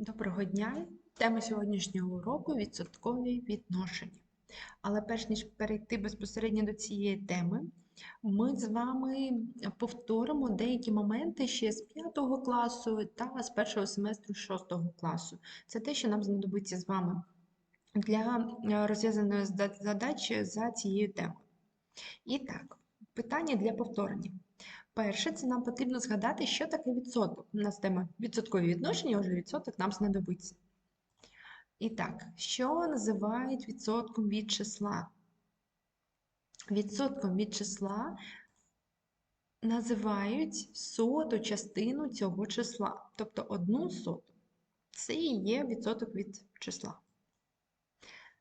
Доброго дня! Тема сьогоднішнього уроку відсоткові відношення. Але перш ніж перейти безпосередньо до цієї теми, ми з вами повторимо деякі моменти ще з 5 класу та з першого семестру 6 класу. Це те, що нам знадобиться з вами для е, розв'язаної задачі за цією темою. І так, питання для повторення. Перше, це нам потрібно згадати, що таке відсоток. У нас тема відсоткові відношення, отже, відсоток нам знадобиться. І так, що називають відсотком від числа? Відсотком від числа називають соту частину цього числа, тобто одну соту. Це і є відсоток від числа.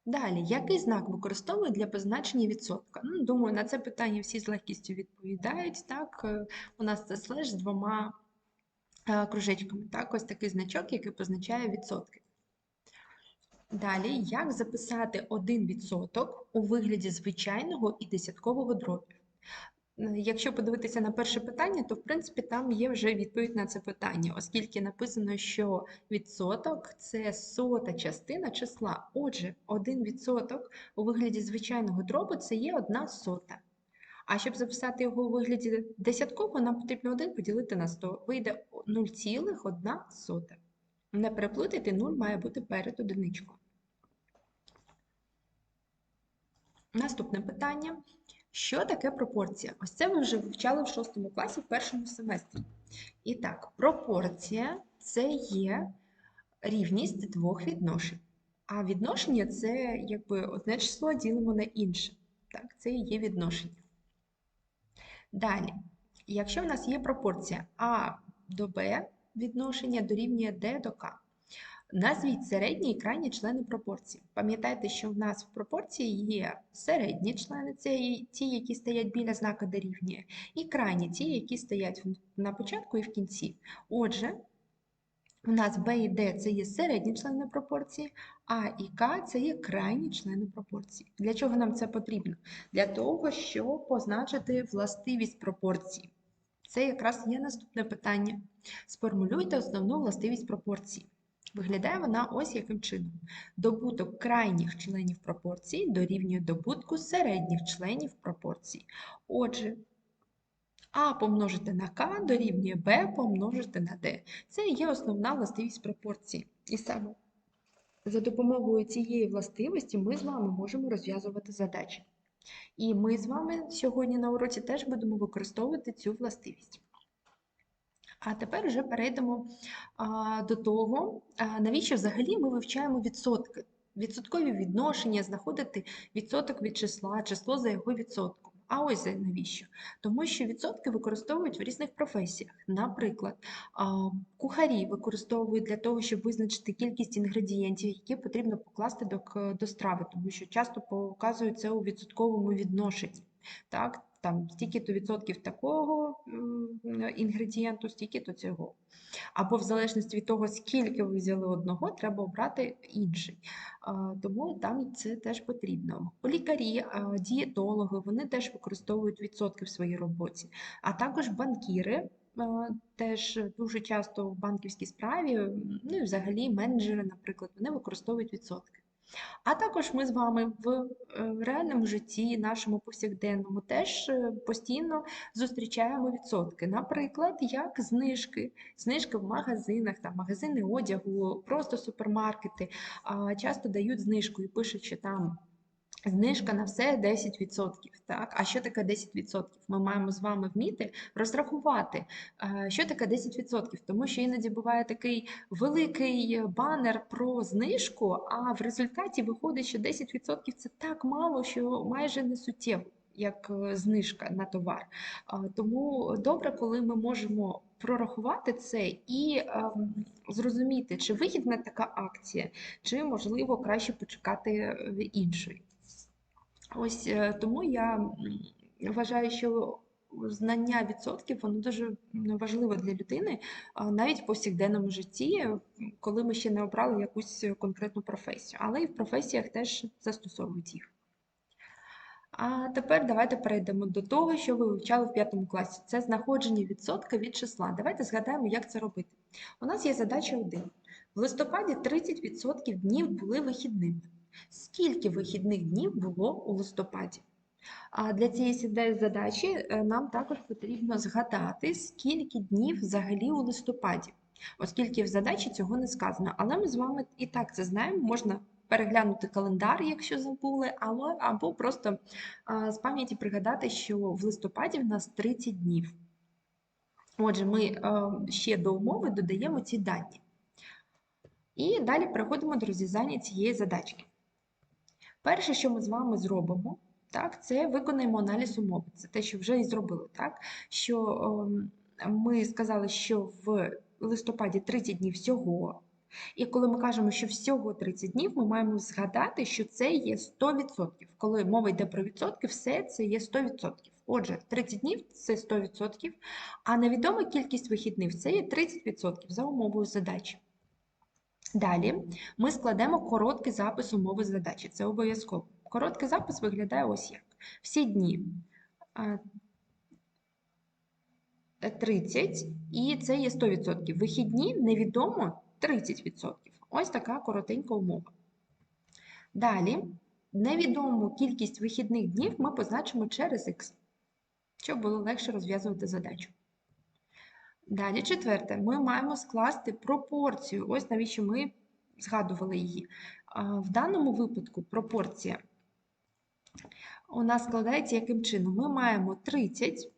Далі, який знак використовують для позначення відсотка? Ну, думаю, на це питання всі з легкістю відповідають. Так, Е, у нас це слеш з двома е, кружечками. Так, ось такий значок, який позначає відсотки. Далі, як записати один відсоток у вигляді звичайного і десяткового дробів? Якщо подивитися на перше питання, то в принципі там є вже відповідь на це питання, оскільки написано, що відсоток це сота частина числа. Отже, один відсоток у вигляді звичайного дробу це є одна сота. А щоб записати його у вигляді десяткового, нам потрібно 1 поділити на 100. Вийде 0,1 сота. Не переплутайте, 0 має бути перед одиничкою. Наступне питання. Що таке пропорція? Ось це ви вже вивчали в 6 класі в першому семестрі. І так, пропорція це є рівність двох відношень. А відношення це якби одне число ділимо на інше. Так, це і є відношення. Далі, якщо в нас є пропорція А до Б, відношення дорівнює Д до К. Назвіть середні і крайні члени пропорції. Пам'ятайте, що в нас в пропорції є середні члени, це ті, які стоять біля знака дорівнює, і крайні ті, які стоять на початку і в кінці. Отже, у нас Б і Д це є середні члени пропорції, А і К це є крайні члени пропорції. Для чого нам це потрібно? Для того, щоб позначити властивість пропорції. Це якраз є наступне питання. Сформулюйте основну властивість пропорції. Виглядає вона ось яким чином. Добуток крайніх членів пропорції дорівнює добутку середніх членів пропорції. Отже, А помножити на К дорівнює Б помножити на Д. Це є основна властивість пропорції. І саме за допомогою цієї властивості ми з вами можемо розв'язувати задачі. І ми з вами сьогодні на уроці теж будемо використовувати цю властивість. А тепер вже перейдемо до того, навіщо взагалі ми вивчаємо відсотки. Відсоткові відношення, знаходити відсоток від числа, число за його відсотком. А ось навіщо? Тому що відсотки використовують в різних професіях. Наприклад, кухарі використовують для того, щоб визначити кількість інгредієнтів, які потрібно покласти до, до страви, тому що часто показують це у відсотковому відношенні. Так, там стільки-то відсотків такого інгредієнту, стільки-то цього. Або в залежності від того, скільки ви взяли одного, треба обрати інший. Тому там це теж потрібно. Лікарі, дієтологи, вони теж використовують відсотки в своїй роботі, а також банкіри. Теж дуже часто в банківській справі, ну і взагалі менеджери, наприклад, вони використовують відсотки. А також ми з вами в е, реальному житті, нашому повсякденному, теж е, постійно зустрічаємо відсотки. Наприклад, як знижки, знижки в магазинах, там магазини одягу, просто супермаркети часто дають знижку і пишуть, що там. Знижка на все 10%. Так? А що таке 10%? Ми маємо з вами вміти розрахувати, е, що таке 10%. Тому що іноді буває такий великий банер про знижку, а в результаті виходить, що 10% це так мало, що майже не суттєво, як е, знижка на товар. Тому добре, коли ми можемо прорахувати це і ем, зрозуміти, чи вигідна така акція, чи можливо краще почекати е, іншої. Ось е, тому я вважаю, що знання відсотків воно дуже м, важливо для людини, навіть в повсякденному житті, коли ми ще не обрали якусь конкретну професію, але і в професіях теж застосовують їх. А тепер давайте перейдемо до того, що ви вивчали в п'ятому класі. Це знаходження відсотка від числа. Давайте згадаємо, як це робити. У нас є задача 1. В листопаді 30% днів були вихідними. Скільки вихідних днів було у листопаді? А для цієї задачі е, нам також потрібно згадати, скільки днів взагалі у листопаді, оскільки в задачі цього не сказано. Але ми з вами і так це знаємо. Можна переглянути календар, якщо забули, або, просто з пам'яті пригадати, що в листопаді в нас 30 днів. Отже, ми е, ще до умови додаємо ці дані. І далі переходимо до розв'язання цієї задачки. Перше, що ми з вами зробимо, так, це виконаємо аналіз умови. Це те, що вже і зробили. Так? Що ем, ми сказали, що в листопаді 30 днів всього. І коли ми кажемо, що всього 30 днів, ми маємо згадати, що це є 100%. Коли мова йде про відсотки, все це є 100%. Отже, 30 днів це 100%, а невідома кількість вихідних це є 30% за умовою задачі. Далі ми складемо короткий запис умови задачі. Це обов'язково. Короткий запис виглядає ось як. Всі дні 30, і це є 100%. Вихідні невідомо 30%. Ось така коротенька умова. Далі, невідому кількість вихідних днів ми позначимо через х, щоб було легше розв'язувати задачу. Далі, четверте, ми маємо скласти пропорцію. Ось навіщо ми згадували її. В даному випадку пропорція у нас складається яким чином? Ми маємо 30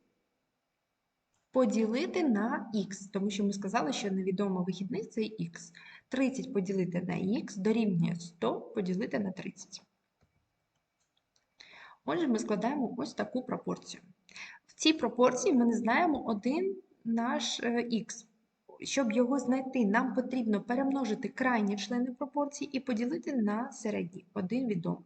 поділити на х, тому що ми сказали, що невідомо вихідних це х. 30 поділити на х дорівнює 100 поділити на 30. Отже, ми складаємо ось таку пропорцію. В цій пропорції ми не знаємо один наш х. Щоб його знайти, нам потрібно перемножити крайні члени пропорції і поділити на середні. Один відомий.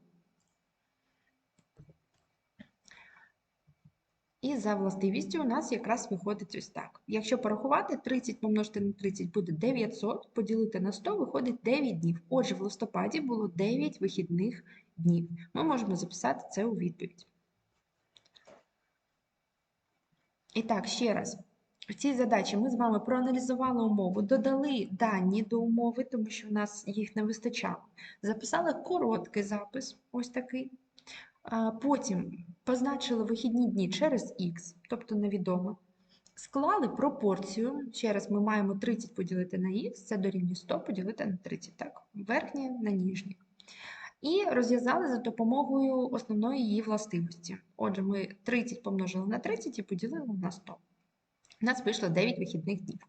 І за властивістю у нас якраз виходить ось так. Якщо порахувати, 30 помножити на 30 буде 900, поділити на 100 виходить 9 днів. Отже, в листопаді було 9 вихідних днів. Ми можемо записати це у відповідь. І так, ще раз. В цій задачі ми з вами проаналізували умову, додали дані до умови, тому що в нас їх не вистачало. Записали короткий запис, ось такий. Потім позначили вихідні дні через х, тобто невідомо. Склали пропорцію. Ще раз ми маємо 30 поділити на х, це дорівнює 100 поділити на 30, так, верхнє на нижнє. І розв'язали за допомогою основної її властивості. Отже, ми 30 помножили на 30 і поділили на 100. У нас вийшло 9 вихідних днів.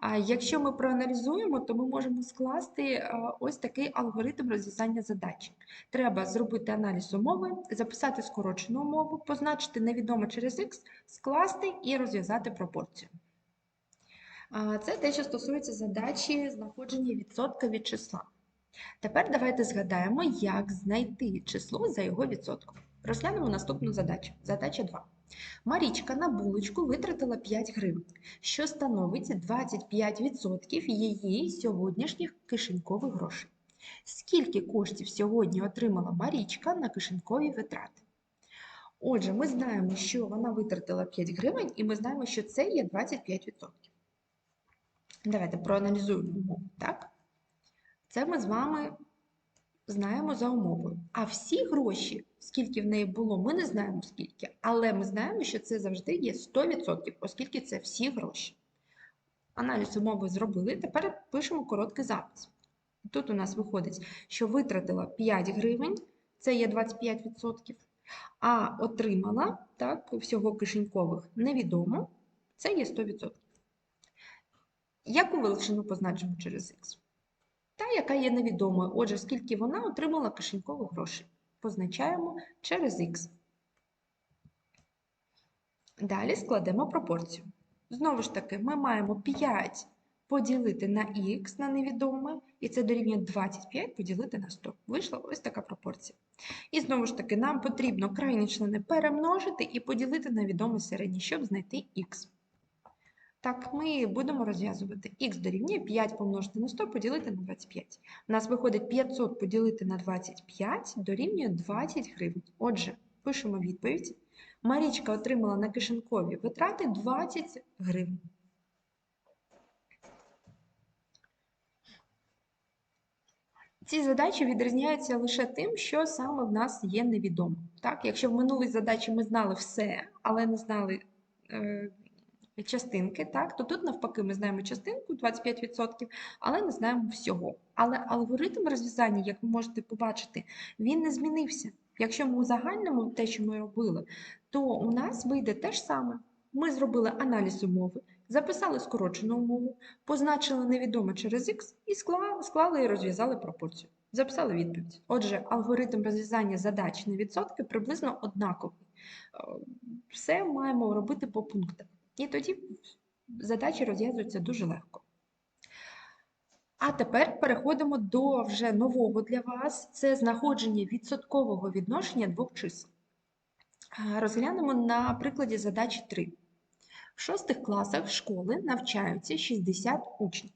А якщо ми проаналізуємо, то ми можемо скласти ось такий алгоритм розв'язання задачі. Треба зробити аналіз умови, записати скорочену умову, позначити невідомо через х, скласти і розв'язати пропорцію. Це те, що стосується задачі знаходження відсотка від числа. Тепер давайте згадаємо, як знайти число за його відсотком. Розглянемо наступну задачу. Задача 2. Марічка на булочку витратила 5 гривень, що становить 25% її сьогоднішніх кишенькових грошей. Скільки коштів сьогодні отримала Марічка на кишенькові витрати? Отже, ми знаємо, що вона витратила 5 гривень, і ми знаємо, що це є 25%. Давайте проаналізуємо так? Це ми з вами знаємо за умовою. А всі гроші, скільки в неї було, ми не знаємо скільки. Але ми знаємо, що це завжди є 100%, оскільки це всі гроші. Аналіз умови зробили. Тепер пишемо короткий запис. Тут у нас виходить, що витратила 5 гривень, це є 25%, а отримала так, всього кишенькових невідомо, це є 100%. Яку величину позначимо через х? Та, яка є невідомою. Отже, скільки вона отримала кишенькових грошей. Позначаємо через х. Далі складемо пропорцію. Знову ж таки, ми маємо 5 поділити на х на невідоме, і це дорівнює 25 поділити на 100. Вийшла ось така пропорція. І знову ж таки, нам потрібно крайні члени перемножити і поділити на відомий середній, щоб знайти х. Так, ми будемо розв'язувати х дорівнює 5 помножити на 100 поділити на 25. У нас виходить 500 поділити на 25 дорівнює 20 гривень. Отже, пишемо відповідь. Марічка отримала на кишенькові витрати 20 гривень. Ці задачі відрізняються лише тим, що саме в нас є невідомо. Так? Якщо в минулій задачі ми знали все, але не знали е, частинки, так? то тут навпаки ми знаємо частинку 25%, але не знаємо всього. Але алгоритм розв'язання, як ви можете побачити, він не змінився. Якщо ми узагальнимо те, що ми робили, то у нас вийде те ж саме. Ми зробили аналіз умови, записали скорочену умову, позначили невідоме через Х і склали, склали і розв'язали пропорцію. Записали відповідь. Отже, алгоритм розв'язання задач на відсотки приблизно однаковий. Е, Все маємо робити по пунктах. І тоді задачі розв'язуються дуже легко. А тепер переходимо до вже нового для вас це знаходження відсоткового відношення двох чисел. Розглянемо на прикладі задачі 3. В шостих класах школи навчаються 60 учнів.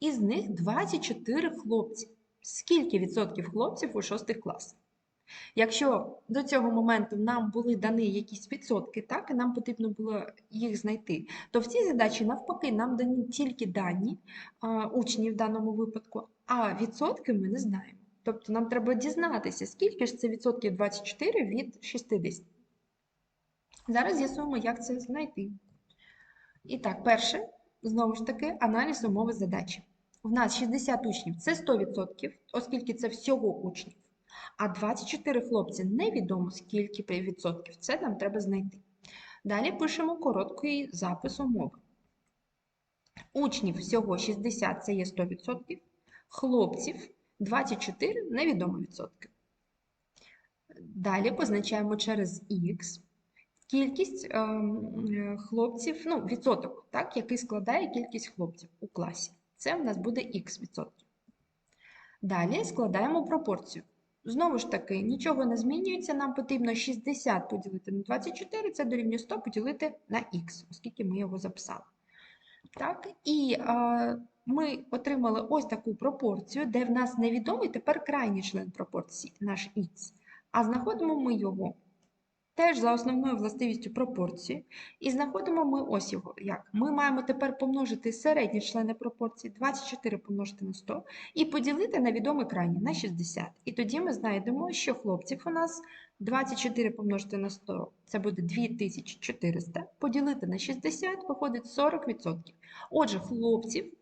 Із них 24 хлопці. Скільки відсотків хлопців у шостих класах? Якщо до цього моменту нам були дані якісь відсотки, так, і нам потрібно було їх знайти, то в цій задачі навпаки нам дані тільки дані учнів в даному випадку, а відсотки ми не знаємо. Тобто нам треба дізнатися, скільки ж це відсотків 24 від 60. Зараз з'ясуємо, як це знайти. І так, перше, знову ж таки, аналіз умови задачі. У нас 60 учнів це 100%, оскільки це всього учнів. А 24 хлопці невідомо скільки відсотків. Це нам треба знайти. Далі пишемо короткий запис умови. Учнів всього 60 це є 100%, хлопців 24 невідомо відсотки. Далі позначаємо через Х кількість е, е, хлопців, ну, відсоток, так, який складає кількість хлопців у класі. Це в нас буде х відсотків. Далі складаємо пропорцію. Знову ж таки, нічого не змінюється, нам потрібно 60 поділити на 24, це дорівнює 100 поділити на х, оскільки ми його записали. Так, І е, ми отримали ось таку пропорцію, де в нас невідомий тепер крайній член пропорції, наш х. А знаходимо ми його теж за основною властивістю пропорції. І знаходимо ми ось його. Як? Ми маємо тепер помножити середні члени пропорції 24 помножити на 100 і поділити на відомий крайній на 60. І тоді ми знайдемо, що хлопців у нас 24 помножити на 100 це буде 2400. Поділити на 60 виходить 40%. Отже, хлопців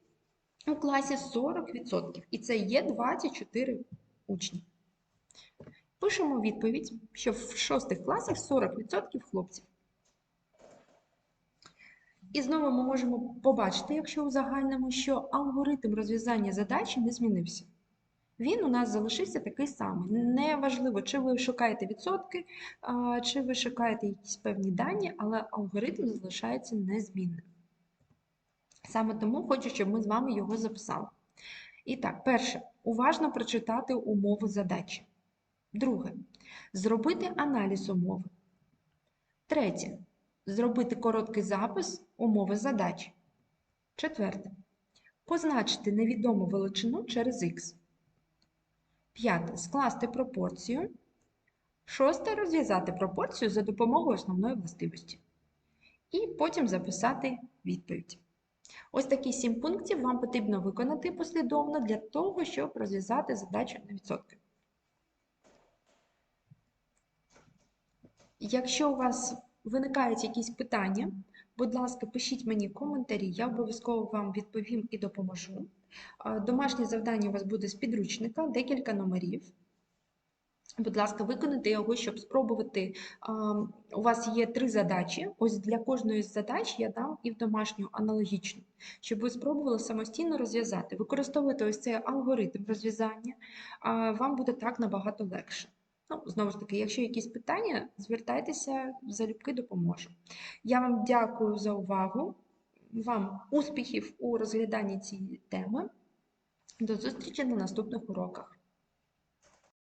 у класі 40%. І це є 24 учні. Пишемо відповідь, що в шостих класах 40% хлопців. І знову ми можемо побачити, якщо узагальнимо, що алгоритм розв'язання задачі не змінився. Він у нас залишився такий самий. Неважливо, чи ви шукаєте відсотки, чи ви шукаєте якісь певні дані, але алгоритм залишається незмінним. Саме тому хочу, щоб ми з вами його записали. І так, перше, уважно прочитати умови задачі. Друге. Зробити аналіз умови. Третє. Зробити короткий запис умови задачі. Четверте. Позначити невідому величину через х. П'яте. Скласти пропорцію. Шосте. Розв'язати пропорцію за допомогою основної властивості. І потім записати відповідь. Ось такі сім пунктів вам потрібно виконати послідовно для того, щоб розв'язати задачу на відсотки. Якщо у вас виникають якісь питання, будь ласка, пишіть мені коментарі, я обов'язково вам відповім і допоможу. Домашнє завдання у вас буде з підручника, декілька номерів. Будь ласка, виконайте його, щоб спробувати. У вас є три задачі. Ось для кожної з задач я дам і в домашню аналогічну, щоб ви спробували самостійно розв'язати. Використовувати ось цей алгоритм розв'язання, вам буде так набагато легше. Ну, знову ж таки, якщо якісь питання, звертайтеся, залюбки допоможу. Я вам дякую за увагу, вам успіхів у розгляданні цієї теми. До зустрічі на наступних уроках.